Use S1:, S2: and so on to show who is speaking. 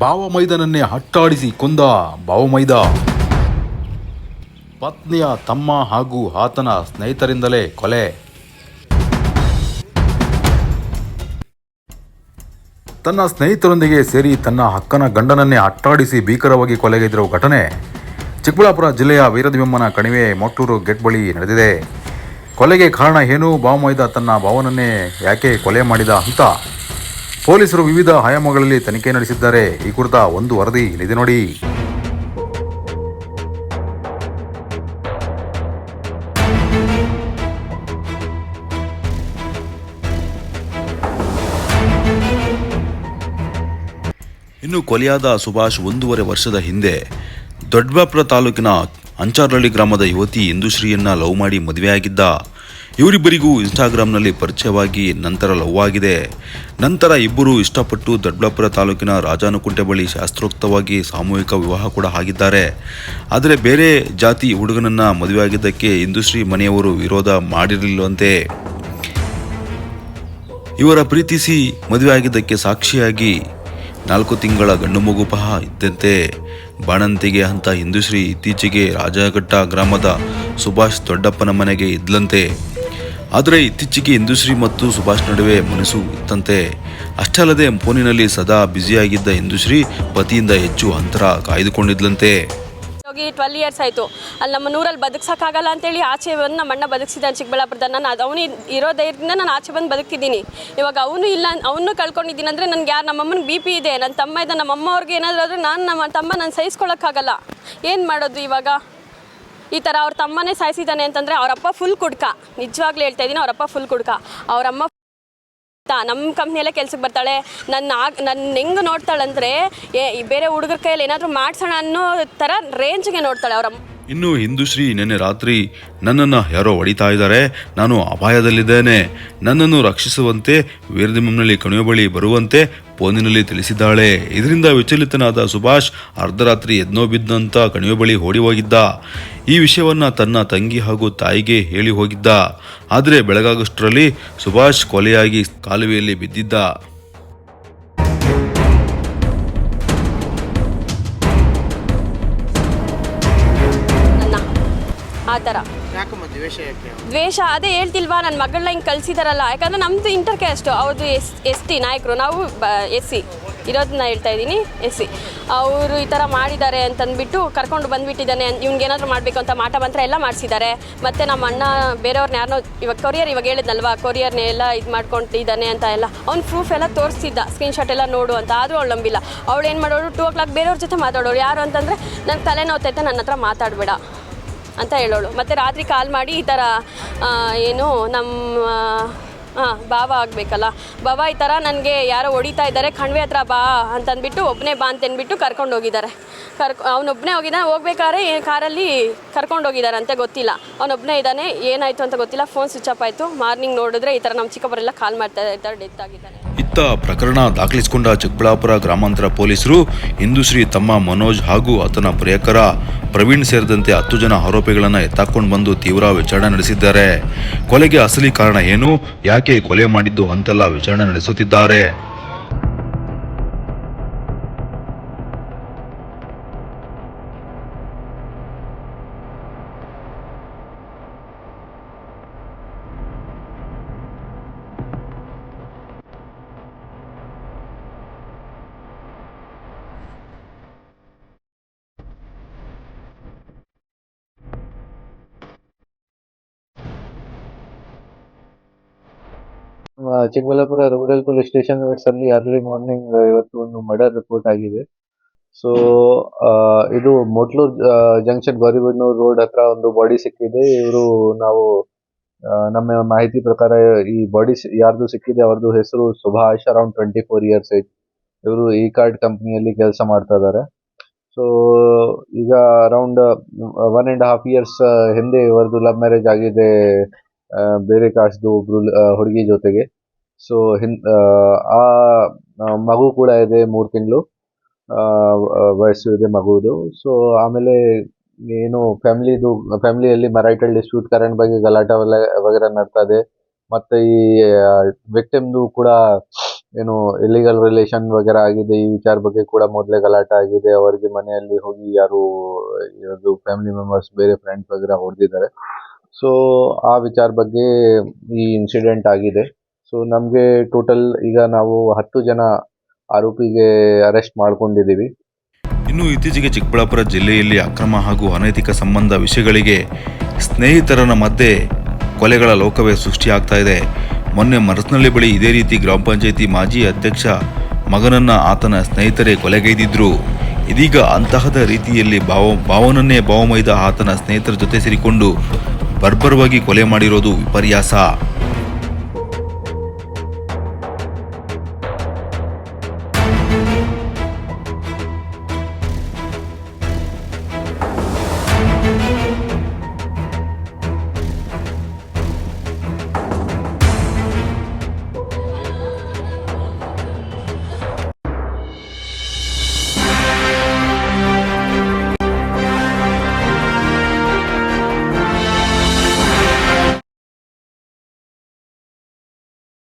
S1: ಭಾವಮೈದನನ್ನೇ ಹಟ್ಟಾಡಿಸಿ ಕೊಂದ ಭಾವಮೈದ. ಪತ್ನಿಯ ತಮ್ಮ ಹಾಗೂ ಆತನ ಸ್ನೇಹಿತರಿಂದಲೇ ಕೊಲೆ. ತನ್ನ ಸ್ನೇಹಿತರೊಂದಿಗೆ ಸೇರಿ ತನ್ನ ಅಕ್ಕನ ಗಂಡನನ್ನೇ ಅಟ್ಟಾಡಿಸಿ ಭೀಕರವಾಗಿ ಕೊಲೆಗೈದಿರುವ ಘಟನೆ ಚಿಕ್ಕಬಳ್ಳಾಪುರ ಜಿಲ್ಲೆಯ ವೀರದಿಮ್ಮನ ಕಣಿವೆ ಮೊಟ್ಟೂರು ಗೇಟ್ ಬಳಿ ನಡೆದಿದೆ. ಕೊಲೆಗೆ ಕಾರಣ ಏನು? ಬಾವಮೈದ ತನ್ನ ಭಾವನನ್ನೇ ಯಾಕೆ ಕೊಲೆ ಮಾಡಿದ ಅಂತ ಪೊಲೀಸರು ವಿವಿಧ ಆಯಾಮಗಳಲ್ಲಿ ತನಿಖೆ ನಡೆಸಿದ್ದಾರೆ. ಈ ಕುರಿತ ಒಂದು ವರದಿ ಇಲ್ಲಿದೆ ನೋಡಿ. ಇನ್ನು ಕೊಲೆಯಾದ ಸುಭಾಷ್ ಒಂದೂವರೆ ವರ್ಷದ ಹಿಂದೆ ದೊಡ್ಡಬಾಪುರ ತಾಲೂಕಿನ ಅಂಚಾರಳ್ಳಿ ಗ್ರಾಮದ ಯುವತಿ ಇಂದುಶ್ರೀಯನ್ನ ಲವ್ ಮಾಡಿ ಮದುವೆಯಾಗಿದ್ದ. ಇವರಿಬ್ಬರಿಗೂ ಇನ್ಸ್ಟಾಗ್ರಾಮ್ನಲ್ಲಿ ಪರಿಚಯವಾಗಿ ನಂತರ ಲವ್ ಆಗಿದೆ ನಂತರ ಇಬ್ಬರು ಇಷ್ಟಪಟ್ಟು ದೊಡ್ಡಬಳ್ಳಾಪುರ ತಾಲೂಕಿನ ರಾಜಾನುಕುಂಟೆ ಬಳಿ ಶಾಸ್ತ್ರೋಕ್ತವಾಗಿ ಸಾಮೂಹಿಕ ವಿವಾಹ ಕೂಡ ಆಗಿದ್ದಾರೆ. ಆದರೆ ಬೇರೆ ಜಾತಿ ಹುಡುಗನನ್ನ ಮದುವೆಯಾಗಿದ್ದಕ್ಕೆ ಇಂದುಶ್ರೀ ಮನೆಯವರು ವಿರೋಧ ಮಾಡಿರಲಿಲ್ಲವಂತೆ. ಇವರ ಪ್ರೀತಿಸಿ ಮದುವೆಯಾಗಿದ್ದಕ್ಕೆ ಸಾಕ್ಷಿಯಾಗಿ ನಾಲ್ಕು ತಿಂಗಳ ಗಂಡು ಮಗು ಪಹ ಇದ್ದಂತೆ ಬಾಣಂತಿಗೆ ಅಂತ ಹಿಂದೂಶ್ರೀ ಇತ್ತೀಚೆಗೆ ರಾಜಘಟ್ಟ ಗ್ರಾಮದ ಸುಭಾಷ್ ದೊಡ್ಡಪ್ಪನ ಮನೆಗೆ ಇದ್ಲಂತೆ. ಆದರೆ ಇತ್ತೀಚೆಗೆ ಇಂದುಶ್ರೀ ಮತ್ತು ಸುಭಾಷ್ ನಡುವೆ ಮನಸ್ಸು ಇತ್ತಂತೆ. ಅಷ್ಟಲ್ಲದೆ ಫೋನಿನಲ್ಲಿ ಸದಾ ಬ್ಯುಸಿಯಾಗಿದ್ದ ಇಂದುಶ್ರೀ ಪತಿಯಿಂದ ಹೆಚ್ಚು ಅಂತರ ಕಾಯ್ದುಕೊಂಡಿದ್ಲಂತೆ.
S2: ಹೋಗಿ ಟ್ವೆಲ್ ಇಯರ್ಸ್ ಆಯಿತು. ಅಲ್ಲಿ ನಮ್ಮ ನೂರಲ್ಲಿ ಬದುಕ್ಸೋಕ್ಕಾಗಲ್ಲ ಅಂತೇಳಿ ಆಚೆ ಬಂದು ನಮ್ಮ ಅಣ್ಣ ಬದುಕಿಸಿದ್ದಾನೆ ಚಿಕ್ಕಬಳ್ಳಾಪುರದ ನಾನು ಅದು ಅವನು ಇರೋ ಧೈರ್ಯದಿಂದ ನಾನು ಆಚೆ ಬಂದು ಬದುಕ್ತಿದ್ದೀನಿ. ಇವಾಗ ಅವನು ಇಲ್ಲ ಅವನು ಕಳ್ಕೊಂಡಿದ್ದೀನಿ ಅಂದರೆ ನನಗೆ ಯಾರು ನಮ್ಮಮ್ಮನ ಬಿ ಪಿ ಇದೆ. ನನ್ನ ತಮ್ಮ ಇದೆ ನಮ್ಮ ಅಮ್ಮ ಅವ್ರಿಗೆ ಏನಾದರೂ ಆದರೆ ನಾನು ನಮ್ಮ ತಮ್ಮ ನಾನು ಸಹಿಸ್ಕೊಳ್ಳೋಕ್ಕಾಗಲ್ಲ ಏನು ಮಾಡೋದು ಇವಾಗ? ಈ ಥರ ಅವ್ರ ತಮ್ಮನೇ ಸಾಯಿಸಿದ್ದಾನೆ ಅಂತಂದರೆ ಅವರಪ್ಪ ಫುಲ್ ಕುಡ್ಕ. ನಿಜವಾಗ್ಲೂ ಹೇಳ್ತಾ ಇದ್ದೀನಿ ಅವರಪ್ಪ ಫುಲ್ ಕುಡ್ಕ. ಅವರಮ್ಮ ನಮ್ಮ ಕಂಪ್ನಿಯಲ್ಲೇ ಕೆಲ್ಸಕ್ಕೆ ಬರ್ತಾಳೆ. ನನ್ನ ಆಗ ನನ್ನ ಹೆಂಗೆ ನೋಡ್ತಾಳಂದ್ರೆ, ಏ ಬೇರೆ ಹುಡುಗರ ಕೈಯಲ್ಲಿ ಏನಾದರೂ ಮಾಡ್ಸೋಣ ಅನ್ನೋ ಥರ ರೇಂಜ್ಗೆ ನೋಡ್ತಾಳೆ ಅವರಮ್ಮ
S1: ಇನ್ನು ಹಿಂದೂಶ್ರೀ ನಿನ್ನೆ ರಾತ್ರಿ ನನ್ನನ್ನು ಯಾರೋ ಹೊಡಿತಾ ಇದ್ದಾರೆ. ನಾನು ಅಪಾಯದಲ್ಲಿದ್ದೇನೆ. ನನ್ನನ್ನು ರಕ್ಷಿಸುವಂತೆ ವೀರದಿಮ್ಮನಲ್ಲಿ ಕಣಿವೆ ಬಳಿ ಬರುವಂತೆ ಫೋನಿನಲ್ಲಿ ತಿಳಿಸಿದ್ದಾಳೆ. ಇದರಿಂದ ವಿಚಲಿತನಾದ ಸುಭಾಷ್ ಅರ್ಧರಾತ್ರಿ ಎದ್ನೋ ಬಿದ್ದಂತ ಕಣಿವೆ ಬಳಿ ಓಡಿ ಹೋಗಿದ್ದ. ಈ ವಿಷಯವನ್ನ ತನ್ನ ತಂಗಿ ಹಾಗೂ ತಾಯಿಗೆ ಹೇಳಿ ಹೋಗಿದ್ದ. ಆದರೆ ಬೆಳಗಾಗಷ್ಟರಲ್ಲಿ ಸುಭಾಷ್ ಕೊಲೆಯಾಗಿ ಕಾಲುವೆಯಲ್ಲಿ ಬಿದ್ದಿದ್ದ.
S3: ಆತರ ದ್ವೇಷ
S2: ಅದೇ ಹೇಳ್ತಿಲ್ವಾ ನನ್ನ ಮಗಳನ್ನ ಹಿಂಗೆ ಕಳಿಸಿದಾರಲ್ಲ. ಯಾಕಂದರೆ ನಮ್ಮದು ಇಂಟರ್ ಕ್ಯಾಸ್ಟ್ ಅವ್ರದ್ದು ಎಸ್ ಎಸ್ ಟಿ ನಾಯಕರು, ನಾವು ಬ, ಎಸ್ ಸಿ. ಇರೋದನ್ನ ಹೇಳ್ತಾ ಇದ್ದೀನಿ, ಎಸ್ ಸಿ. ಅವರು ಈ ಥರ ಮಾಡಿದ್ದಾರೆ ಅಂತಂದ್ಬಿಟ್ಟು ಕರ್ಕೊಂಡು ಬಂದುಬಿಟ್ಟಿದ್ದಾನೆ ಏನಾದರೂ ಮಾಡಬೇಕು ಅಂತ ಮಾಟ ಮಂತ್ರ ಎಲ್ಲ ಮಾಡಿಸಿದ್ದಾರೆ. ಮತ್ತು ನಮ್ಮ ಅಣ್ಣ ಬೇರೆಯವ್ರನ್ನ ಯಾರನ್ನೋ ಇವಾಗ ಕೊರಿಯರ್ ಇವಾಗ ಹೇಳಿದ್ನಲ್ವಾ ಕೊರಿಯರ್ನೇ ಎಲ್ಲ ಇದು ಮಾಡ್ಕೊಂಡಿದ್ದಾನೆ ಅಂತ ಎಲ್ಲ. ಅವ್ನು ಪ್ರೂಫ್ ಎಲ್ಲ ಸ್ಕ್ರೀನ್ ಸ್ಕ್ರೀನ್ಶಾಟ್ ಎಲ್ಲ ನೋಡು ಅಂತ, ಆದರೂ ಅವಳು ನಂಬಿಲ್ಲ. ಅವಳು ಏನು ಮಾಡೋಳು ಟೂ ಓ ಕ್ಲಾಕ್ ಬೇರೆಯವ್ರ ಜೊತೆ ಮಾತಾಡೋರು ಯಾರು ಅಂತಂದರೆ ನನ್ನ ತಲೆನೋತೈತೆ ನನ್ನ ಹತ್ರ ಮಾತಾಡಬೇಡ. ಅಂತ ಹೇಳೋಳು. ಮತ್ತು ರಾತ್ರಿ ಕಾಲ್ ಮಾಡಿ ಈ ಥರ ಏನು ನಮ್ಮ ಹಾಂ ಬಾವ ಆಗಬೇಕಲ್ಲ. ಬಾವ ಈ ಥರ ನನಗೆ ಯಾರೋ ಹೊಡಿತಾ ಇದ್ದಾರೆ, ಕಣ್ವೆ ಹತ್ರ ಬಾ ಅಂತಂದ್ಬಿಟ್ಟು ಒಬ್ಬನೇ ಬಾ ಅಂತಂದ್ಬಿಟ್ಟು ಕರ್ಕೊಂಡು ಹೋಗಿದ್ದಾರೆ. ಕರ್ಕೊ ಅವನೊಬ್ಬನೇ ಹೋಗಿದ್ದಾನೆ, ಹೋಗ್ಬೇಕಾದ್ರೆ ಕಾರಲ್ಲಿ ಕರ್ಕೊಂಡು ಹೋಗಿದ್ದಾರೆ ಅಂತ ಗೊತ್ತಿಲ್ಲ. ಅವನೊಬ್ಬನೇ ಇದ್ದಾನೆ, ಏನಾಯಿತು ಅಂತ ಗೊತ್ತಿಲ್ಲ ಫೋನ್ ಸ್ವಿಚ್ ಆಫ್ ಆಯಿತು. ಮಾರ್ನಿಂಗ್ ನೋಡಿದ್ರೆ ಈ ಥರ ನಮ್ಮ ಚಿಕ್ಕಪ್ಪರೆಲ್ಲ ಕಾಲ್ ಮಾಡ್ತಾ ಇದ್ದಾರೆ ಡೆತ್ ಆಗಿದ್ದಾನೆ.
S1: ಇತ್ತ ಪ್ರಕರಣ ದಾಖಲಿಸಿಕೊಂಡ ಚಿಕ್ಕಬಳ್ಳಾಪುರ ಗ್ರಾಮಾಂತರ ಪೊಲೀಸರು ಇಂದುಶ್ರೀ ತಮ್ಮ ಮನೋಜ್ ಹಾಗೂ ಆತನ ಪ್ರಿಯಕರ ಪ್ರವೀಣ್ ಸೇರಿದಂತೆ ಹತ್ತು ಜನ ಆರೋಪಿಗಳನ್ನು ಎತ್ತಾಕೊಂಡು ಬಂದು ತೀವ್ರ ವಿಚಾರಣೆ ನಡೆಸಿದ್ದಾರೆ. ಕೊಲೆಗೆ ಅಸಲಿ ಕಾರಣ ಏನು? ಯಾಕೆ ಕೊಲೆ ಮಾಡಿದ್ದು ಅಂತೆಲ್ಲ ವಿಚಾರಣೆ ನಡೆಸುತ್ತಿದ್ದಾರೆ.
S4: ಚಿಕ್ಕಬಳ್ಳಾಪುರ ರೂರಲ್ ಪೊಲೀಸ್ ಸ್ಟೇಷನ್ ಅಲ್ಲಿ ಅರ್ಲಿ ಮಾರ್ನಿಂಗ್ ಇವತ್ತು ಒಂದು ಮರ್ಡರ್ ರಿಪೋರ್ಟ್ ಆಗಿದೆ. ಸೊ ಇದು ಮೊಟ್ಲೂರ್ ಜಂಕ್ಷನ್ ಗೌರಿಬಿಡ್ನೂರ್ ರೋಡ್ ಹತ್ರ ಒಂದು ಬಾಡಿ ಸಿಕ್ಕಿದೆ. ಇವರು ನಾವು ನಮ್ಮ ಮಾಹಿತಿ ಪ್ರಕಾರ ಈ ಬಾಡಿ ಯಾರ್ದು ಸಿಕ್ಕಿದೆ ಅವ್ರದ್ದು ಹೆಸರು Subhash around twenty four years age ಇವರು ಇ ಕಾರ್ಡ್ ಕಂಪ್ನಿಯಲ್ಲಿ ಕೆಲಸ ಮಾಡ್ತಾ ಇದ್ದಾರೆ ಸೊ ಈಗ around one and half years ಹಿಂದೆ ಇವರದು ಲವ್ ಮ್ಯಾರೇಜ್ ಆಗಿದೆ. ಬೇರೆ ಕಾಸ್ಟ್ದು ಒಬ್ರು ಹುಡುಗಿ ಜೊತೆಗೆ. ಸೊ ಹಿನ್ ಆ, ಮಗು ಕೂಡ ಇದೆ ಮೂರು ತಿಂಗಳು. ವಯಸ್ಸು ಇದೆ ಮಗುದು. ಸೊ ಆಮೇಲೆ ಏನು ಫ್ಯಾಮಿಲಿದು ಫ್ಯಾಮಿಲಿಯಲ್ಲಿ ಮರೈಟಲ್ ಡಿಸ್ಪ್ಯೂಟ್ ಕರೆಂಟ್ ಬಗ್ಗೆ ಗಲಾಟೆ ವಗೇರೆ ನಡ್ತಾ ಇದೆ ಮತ್ತೆ ಈ ವಿಕ್ಟಿಮ್ದು ಕೂಡ ಏನು ಇಲ್ಲಿಗಲ್ ರಿಲೇಷನ್ ವಗೇರಾ ಆಗಿದೆ. ಈ ವಿಚಾರ ಬಗ್ಗೆ ಕೂಡ ಮೊದಲೇ ಗಲಾಟೆ ಆಗಿದೆ. ಅವರಿಗೆ ಮನೆಯಲ್ಲಿ ಹೋಗಿ ಯಾರು ಇವ್ರದ್ದು ಫ್ಯಾಮಿಲಿ ಮೆಂಬರ್ಸ್ ಬೇರೆ ಫ್ರೆಂಡ್ಸ್ ವಗೇರಾ ಹೊಡೆದಿದ್ದಾರೆ. ಸೊ ಆ ವಿಚಾರ ಬಗ್ಗೆ ಈ ಇನ್ಸಿಡೆಂಟ್ ಆಗಿದೆ. ಸೊ ನಮಗೆ ಟೋಟಲ್ ಈಗ ನಾವು ಹತ್ತು ಜನ ಆರೋಪಿಗೆ ಅರೆಸ್ಟ್ ಮಾಡ್ಕೊಂಡಿದ್ದೀವಿ.
S1: ಇನ್ನು ಇತ್ತೀಚೆಗೆ ಚಿಕ್ಕಬಳ್ಳಾಪುರ ಜಿಲ್ಲೆಯಲ್ಲಿ ಅಕ್ರಮ ಹಾಗೂ ಅನೈತಿಕ ಸಂಬಂಧ ವಿಷಯಗಳಿಗೆ ಸ್ನೇಹಿತರನ ಮಧ್ಯೆ ಕೊಲೆಗಳ ಲೋಕವೇ ಸೃಷ್ಟಿಯಾಗ್ತಾ ಇದೆ. ಮೊನ್ನೆ ಮರಸ್ನಳ್ಳಿ ಬಳಿ ಇದೇ ರೀತಿ ಗ್ರಾಮ ಪಂಚಾಯಿತಿ ಮಾಜಿ ಅಧ್ಯಕ್ಷ ಮಗನನ್ನ ಆತನ ಸ್ನೇಹಿತರೇ ಕೊಲೆಗೈದಿದ್ರು. ಇದೀಗ ಅಂತಹದ ರೀತಿಯಲ್ಲಿ ಭಾವ ಭಾವನನ್ನೇ ಭಾವಮೈದ ಆತನ ಸ್ನೇಹಿತರ ಜೊತೆ ಸೇರಿಕೊಂಡು ಬರ್ಬರವಾಗಿ ಕೊಲೆ ಮಾಡಿರೋದು ವಿಪರ್ಯಾಸ.